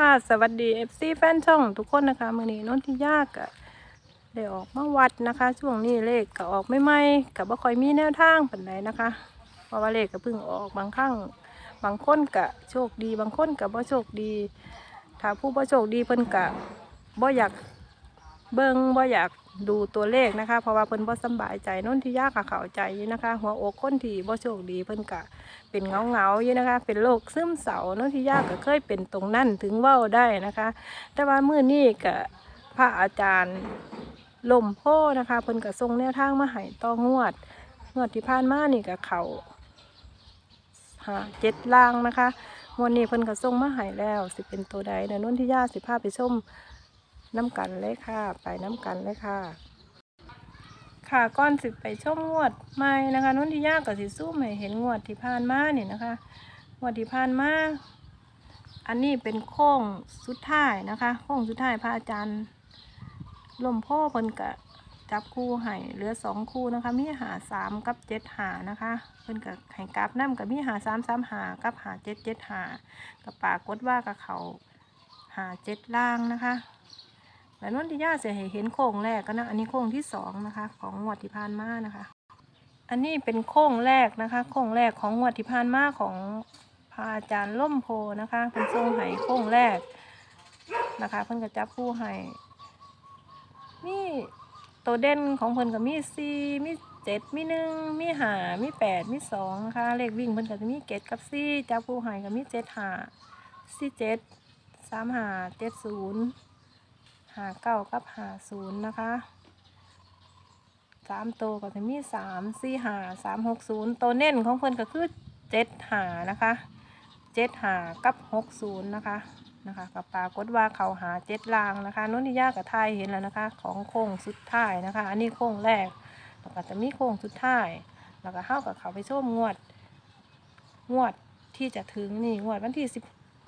ค่ะ สวัสดี FC แฟนช่องทุกคนนะคะมื่อนี้นนที่ยากอะได้ออกมาวัดนะคะ ช่วงนี้เลขก็ออกไม่ไม่กับบ่ค่อยมีแนวทางปันใดนะคะเพราะว่าเลขก็เพิ่งออกบางครั้งบางคนกะโชคดี บางคนกะบ่โชคดี ถ้าผู้บ่โชคดีเพิ่นกะบ่อยาก เบิ่งบ่อยากดูตัวเลขนะคะ เพราะว่าเพิ่นบ่สบายใจนุ่นที่ยากกับเข้าใจนะคะ หัวอกคนที่บ่โชคดีเพิ่นกะเป็นเงาเงาอยู่นะคะ เป็นโรคซึมเศร้าเนาะที่ยากก็เคยเป็นตรงนั่นถึงเว้าได้นะคะ แต่ว่ามื้อนี้ก็พระอาจารย์ลมโพนะคะเพิ่นก็ส่งแนวทางมาให้ต่องวดงวดที่ผ่านมานี่ก็เขาหาเจ็ดล่างนะคะงวดนี้เพิ่นก็ส่งมาให้แล้ว สิเป็นตัวใดเดี๋ยวนุ่นที่ยาสิพาไปชม น้ำกันเลยค่ะ ไปน้ำกันเลยค่ะ ค่ะก้อนสิบไปชมงวดใหม่นะคะนุ่นที่ยากกับสิสู้ให้เห็นงวดที่ผ่านมาเนี่ยนะคะงวดที่ผ่านมาอันนี้เป็นโค้งสุดท้ายนะคะโค้งสุดท้ายพระอาจารย์ลมพ่เพิ่นกะจับคู่ให้เหลือสองคู่นะคะ มีหาสามกับเจ็ดหานะคะเพิ่นกะให้กราบน้ำกับมีหาสามสามหากับหาเจ็ดเจ็ดหากับปากฏว่ากับเขาหาเจ็ดล่างนะคะ แล้วนนทิยาเสียเห็นโค้งแรกก็นะ อันนี้โค้งที่สองนะคะ ของงวดที่ผ่านมานะคะ อันนี้เป็นโค้งแรกนะคะ โค้งแรกของงวดที่ผ่านมาของพระอาจารย์ล่มโพนะคะเป็นทรงไห้โค้งแรกนะคะ เพิ่นก็จับคู่ให้มีตัวเด่นของเพิ่นก็มีสี่มีเจ็ดมีหนึ่งมีห้ามีแปดมีสองนะคะ เลขวิ่งเพิ่นก็จะมีเกตกับสี่จับคู่ให้ก็มีเจ็ดห้าสี่เจ็ดสามห้าเจ็ดศูนย์ หาเก้ากับหาศูนย์นะคะสามตัวก็จะมีสามสี่หาสามหกศูนย์ตัวเน้นของเพิ่นก็คือเจ็ดหานะคะเจ็ดหากับหกศูนย์นะคะนะคะกับปรากฏว่าเขาหาเจ็ดลางนะคะนุ่นที่ยากกับไทยเห็นแล้วนะคะ ของโค้งสุดท้ายนะคะ อันนี้โค้งแรกแล้วก็จะมีโค้งสุดท้ายแล้วก็เข้ากับเขาไปช่วมงวด งวดที่จะถึงนี่งวดวันที่สิบ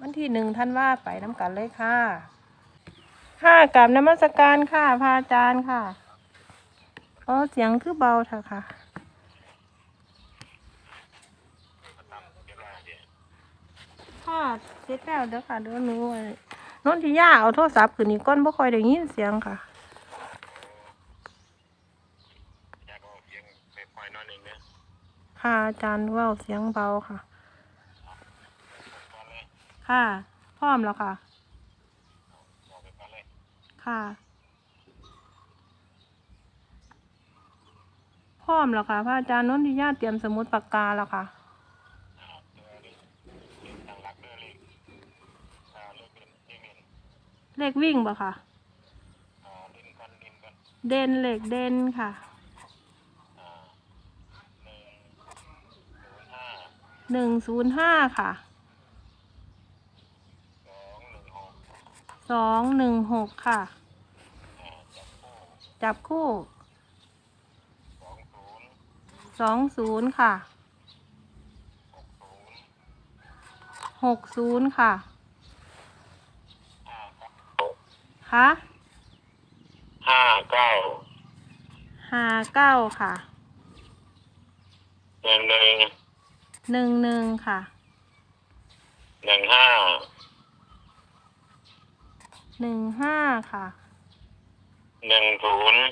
วันที่หนึ่งท่านว่าไปน้ำกันเลยค่ะ ค่ะกราบนมัสการค่ะพระอาจารย์ค่ะอ๋อเสียงคือเบาเถอะค่ะ ค่ะเสร็จแล้วเด้อค่ะเดี๋ยวหนูไอ้นนทิยาเอาโทรศัพท์คืนนี้ก้นบ่ค่อยได้ยินเสียงค่ะ อยากเอาเสียงไปปล่อยนอนเองเนี่ยค่ะอาจารย์เว่าเสียงเบาค่ะก่อนเลยค่ะ พร้อมแล้วค่ะ บอกไปก่อนเลย ค่ะ พร้อมแล้วค่ะพระอาจารย์นนทิยาเตรียมสมุดปากกาแล้วค่ะ เลขวิ่งบ่คะเดนเหล็กเดนค่ะหนึ่งศูนย์ห้าค่ะ สองหนึ่งหกสองหนึ่งหกค่ะอ่าจับคู่จับคู่สองศูนย์สองศูนย์ค่ะหกศูนย์หกศูนย์ค่ะห้าเก้าคะห้าเก้าห้าเก้าค่ะหนึ่งหนึ่งหนึ่งหนึ่งค่ะหนึ่งห้า หนึ่งห้าค่ะหนึ่งศูนย์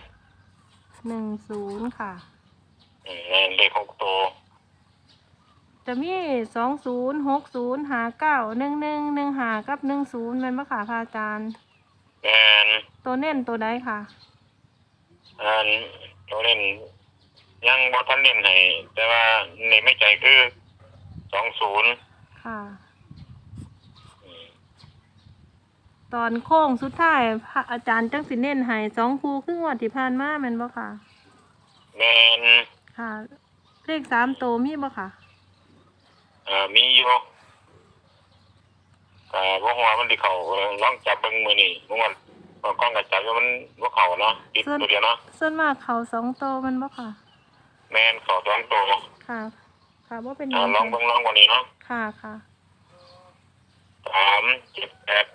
หนึ่งศูนย์ค่ะอืมเลขหกตัวจะมีสองศูนย์หกศูนย์หาเก้าหนึ่งหนึ่งหนึ่งหากับหนึ่งศูนย์เป็นปะค่ะพระอาจารย์แมนตัวเน้นตัวใดค่ะอันตัวเล่นยังบอทันเล่นให้แต่ว่าในไม่ใจคือสองศูนย์ค่ะ ตอนโค้งสุดท้ายพระอาจารย์จังสิเน้นให้สองคูครึ่งวันที่ผ่านมาแม่นบ่ค่ะ แมนค่ะ เลขสามโตวมีบ่ค่ะ เอ่อมีอยู่แต่พวกหัวมันที่เขาลองจับเบิ่งมือนี่พวกมันบางกล้องกับจับแล้วมันพวกเขาเนาะติดส่วนตัวเดียวเนาะส่วนมากเขาสองโตวแมันบ่ค่ะ แมนเขาสองตัวค่ะ ค่ะว่าเป็นหอ่ายังลองเบิ่งลองกว่านี้เนาะค่ะค่ะ สามเจ็ดแปด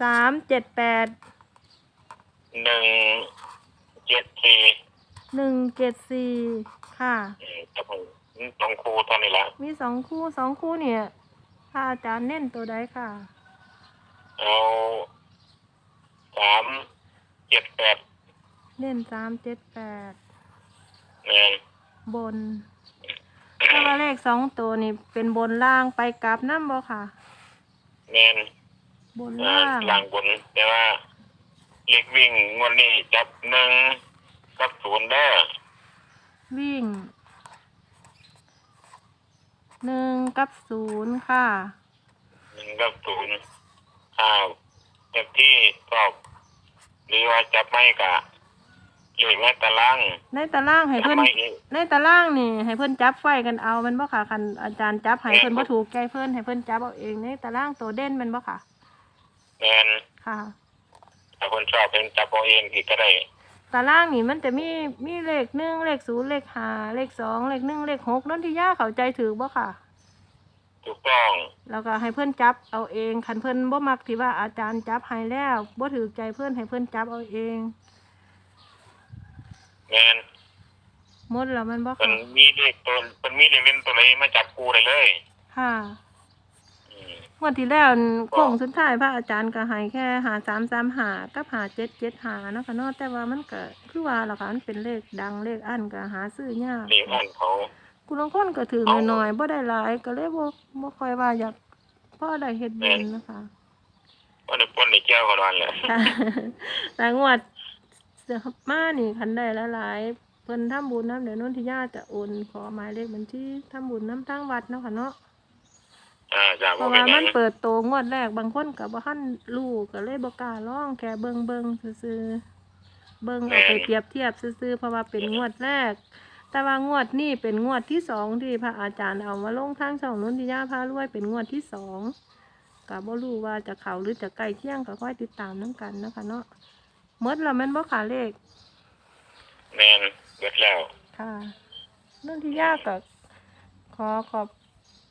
สามเจ็ดแปดหนึ่งเจ็ดสี่หนึ่งเจ็ดสี่ค่ะ อืมจับมือต้องครูเท่านี้ละมีสองคู่สองคู่เนี่ยพระอาจารย์เน้นตัวใดค่ะเอาสามเจ็ดแปดเล่นสามเจ็ดแปดแม่นบนถ้าว่าเลขสองตัวนี่เป็นบนล่างไปกลับน้ำบ่ค่ะ แม่น บนอ่าล่างล่างบน แต่ว่าเล็กวิ่งงวดนี้จับหนึ่งกับศูนย์ได้อวิ่งหนึ่งกับศูนย์ค่ะ หนึ่งกับศูนย์อ้าวเต็มที่ชอบหรือว่าจับไม่กะเลขในตารางในตารางให้จับเพิ่นไม่อีกในตารางนี่ ให้เพิ่นจับไฟกันเอาแมันบ่ค่ะคันอาจารย์จับให้เพิ่นบ่ถูกใจเพิ่นให้เพิ่นจับเอาเองในตารางตัวเด่นแมันบ่ค่ะ แม่นค่ะถ้าคนชอบเป็นจับเอาเองที่ก็ได้ตารางนี่มันจะมีมีเลขหนึ่งเลขศูนย์เลขห้าเลขสองเลขหนึ่งเลขหกนั่นที่ย่าเข้าใจถือบ่ค่ะ ถูกต้องแล้วก็ให้เพื่อนจับเอาเองคันเพื่อนบ่มักที่ว่าอาจารย์จับให้แล้วบ่ถือใจเพื่อนให้เพื่อนจับเอาเองแม่นหมดแล้วมันบ่มันค่ะมีเลขตัวมันมีเลขเล่นตัวไหนมาจับกูได้เลย ค่ะอืม งวดที่แล้วนี่โค้งสุดท้ายพระอาจารย์ก็ให้แค่หาสามสามหากับหาเจ็ดเจ็ดหาเนาะค่ะเนาะแต่ว่ามันก็คือว่าล่ะค่ะมันเป็นเลขดังเลขอันก็หาซื้อยากเลขอันเขากูลางคนก็ถือน้อยๆบ่ได้หลายก็เลยบ่บ่ค่อยว่าอยากพอได้เฮ็ดบุญนะคะว่าได้ปนได้เจ้ากันวันแหละค่ะแต่งวดเสือมานี่คันได้หลายๆเพิ่นทำบุญน้ำเดี๋ยวโน้นที่ญาติจะโอนขอหมายเลขบัญชีทำบุญน้ำทางวัดเนาะค่ะเนาะ อ่าจากเพราะว่ามันเปิดโตงวดแรกบางคนก็บ่ทันรู้ก็เลยบ่กล้าร้องแค่เบิ่งเบิ่งซื่อๆเบิ่งเอาไปเปรียบเทียบซื่อๆเพราะว่าเป็นงวดแรก แต่ว่างวดนี้เป็นงวดที่สองที่พระอาจารย์เอามาลงทางช่องนุนทิยาพารวยเป็นงวดที่สองก็บ่รู้ว่าจะเข้าหรือจะใกล้เคียงก็ค่อยติดตามน้กันนะคะเนาะหมดแล้วแมันบ่ขาเลขแมนเบิดแล้วค่ะนุนทิยาก็ขอขอบ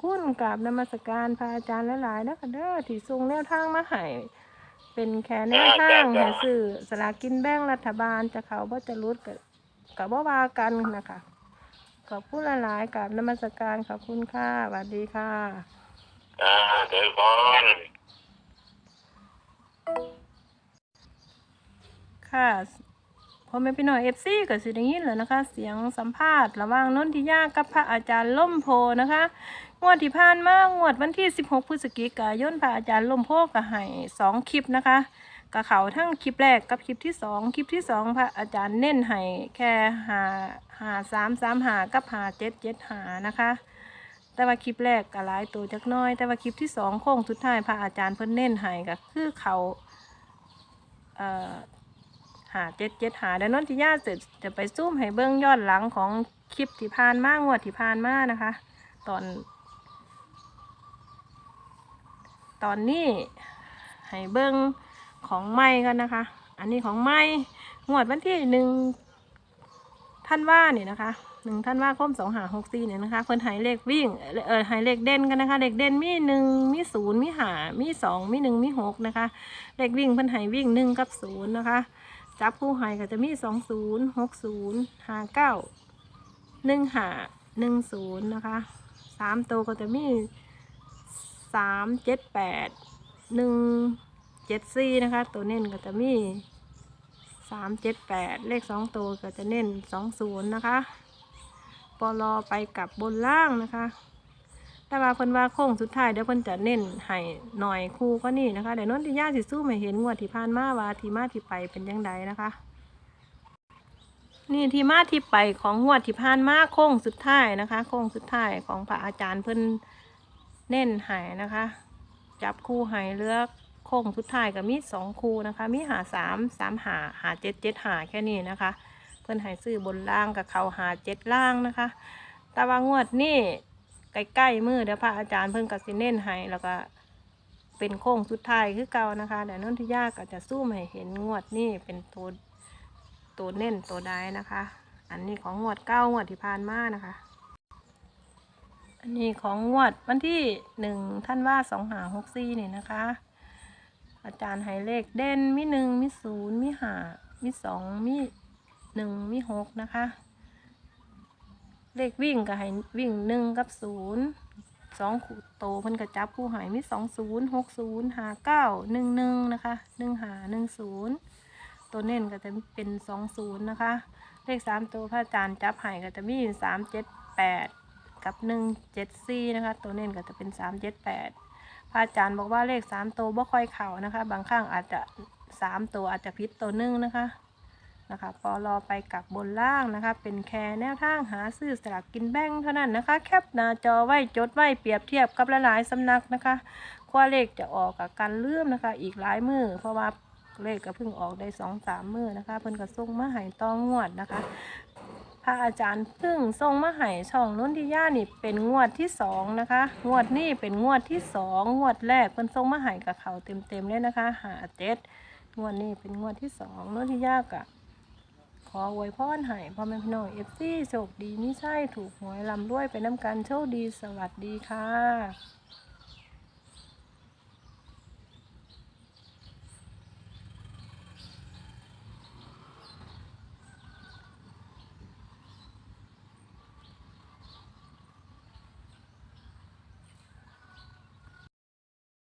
คุณกับนมัสการพระอาจารย์หลายๆนะคะเด้อที่ส่งแนวทางมาให้เป็นแค่แนวทางให้ซื้อสลากกินแบ่งรัฐบาลจะเขาบ่จะรุดกับกับบ่วากันนะคะขอบคุณหลายๆกับนมัสการขอบคุณค่ะสวัสดีค่ะอ่าเดี๋ยวก่อนค่ะพอแม่พี่น้องเอฟซีก็สิได้ยินแล้วนะคะ เสียงสัมภาษณ์ระหว่างนนทิยากับพระอาจารย์ล่มโพนะคะ งวดที่ผ่านมางวดวันที่ 16 พฤศจิกายนพระอาจารย์ลมโพก็ให้สองคลิปนะคะกับเขาทั้งคลิปแรกกับคลิปที่สองคลิปที่สองพระอาจารย์เน้นให้แค่หาหาสามสามหากับหาเจ็ดเจ็ดหานะคะแต่ว่าคลิปแรกก็หลายตัวจักน้อย แต่ว่าคลิปที่สองโค้งสุดท้ายพระอาจารย์เพิ่นเน้นให้ก็คือเขาเอ่อหาเจ็ดเจ็ดหาแล้วนนทิยาเสร็จจะไปซูมให้เบื้องยอนหลังของคลิปที่ผ่านมางวดที่ผ่านมานะคะ ตอน ตอนนี้ให้เบื้องของไม้กันนะคะ อันนี้ของไม้งวดวันที่หนึ่งท่านว่านี่นะคะหนึ่งท่านว่าคมสองหาหกสี่เนี่ยนะคะเพิ่นหายเลขวิ่งเอ่อหายเลขเด่นกันนะคะเลขเด่นมีหนึ่งมีศูนย์มีหามีสองมีหนึ่งมีหกนะคะเลขวิ่งเพิ่นหายวิ่งหนึ่งกับศูนย์นะคะ จับคู่หายก็จะมีสองศูนย์หกศูนย์ห้าเก้าหนึ่งหาหนึ่งศูนย์นะคะสามตัวก็จะมี สามเจ็ดแปดหนึ่งเจ็ดสี่นะคะ ตัวเน้นก็จะมีสามเจ็ดแปดเลขสองตัวก็จะเน้นสองศูนย์นะคะปลอไปกับบนล่างนะคะ แต่ว่าเพิ่นว่าโค้งสุดท้ายเดี๋ยวเพิ่นจะเน้นให้หน่อยคู่ก็นี่นะคะเดี๋ยวนนทิยาสิสู้ไม่เห็นงวดที่ผ่านมาว่าที่มาที่ไปเป็นยังไงนะคะนี่ที่มาที่ไปของงวดที่ผ่านมาโค้งสุดท้ายนะคะโค้งสุดท้ายของพระอาจารย์เพิ่น เน้นให้นะคะ จับคู่ให้เลือกโค้งสุดท้ายก็มีสองคู่นะคะ มีหาสามสามหาหาเจ็ดเจ็ดหาแค่นี้นะคะ เพื่อนให้ซื้อบนล่างกับเขาหาเจ็ดล่างนะคะต่ว่างวดนี่ใกล้ๆมือเดี๋ยวพระอาจารย์เพิ่นก็สิเน้นให้แล้วก็เป็นโค้งสุดท้ายคือเก่านะคะเดี๋ยวนนทิยาก็จะสู้ให้เห็นงวดนี่เป็นตัวตัวเน้นตัวใดนะคะ อันนี้ของงวดเก้างวดที่ผ่านมานะคะ อันนี้ของงวดวันที่หนึ่งท่านว่าสองหาหกสี่นี่ยนะคะ อาจารย์ให้เลขเด่นมีหนึ่งมีศูนย์มีหามีสองมีหนึ่งมีหกนะคะ เลขวิ่งก็ให้วิ่งหนึ่งกับศูนย์สองคู่โตเพิ่นกระจับคู่หายมีสองศูนย์หกศูนย์หาเก้าหนึ่งหนึ่งนะคะหนึ่งหาหนึ่งศูนย์ตัวเน้นก็จะเป็นสองศูนย์นะคะ เลขสามตัวพระอาจารย์จับหายก็จะมีสามเจ็ดแปด กับหนึ่งเจ็ดสี่นะคะ ตัวเน้นก็จะเป็นสามเจ็ดแปดพระอาจารย์บอกว่าเลขสามตัวบ่ค่อยเข่านะคะ บางครั้งอาจจะสามตัวอาจจะพิษตัวหนึ่งนะคะนะคะพอรอไปกับบนล่างนะคะ เป็นแค่แนวทางหาซื้อสลากกินแบ่งเท่านั้นนะคะ แคปหน้าจอไว้จดไว้เปรียบเทียบกับหลายๆสำนักนะคะกว่าเลขจะออกกับการเลื่อมนะคะ อีกหลายมือเพราะว่าเลขก็เพิ่งออกได้สองสามมือนะคะ เพิ่นก็ส่งมาให้ต้องงวดนะคะ พระอาจารย์พึ่งส่งมาให้ช่องนุ่นที่ย่านี่เป็นงวดที่สองนะคะ งวดนี้เป็นงวดที่สองงวดแรกเพิ่นส่งมาให้กับเขาเต็มๆเลยนะคะหาเจ็ดงวดนี้เป็นงวดที่สองนุ่นที่ย่ากะขออวยพรให้พ่อแม่พี่น้องเอฟซีโชคดีมิใช่ถูกหวยลำด้วยไปน้ำกันโชคดีสวัสดีค่ะ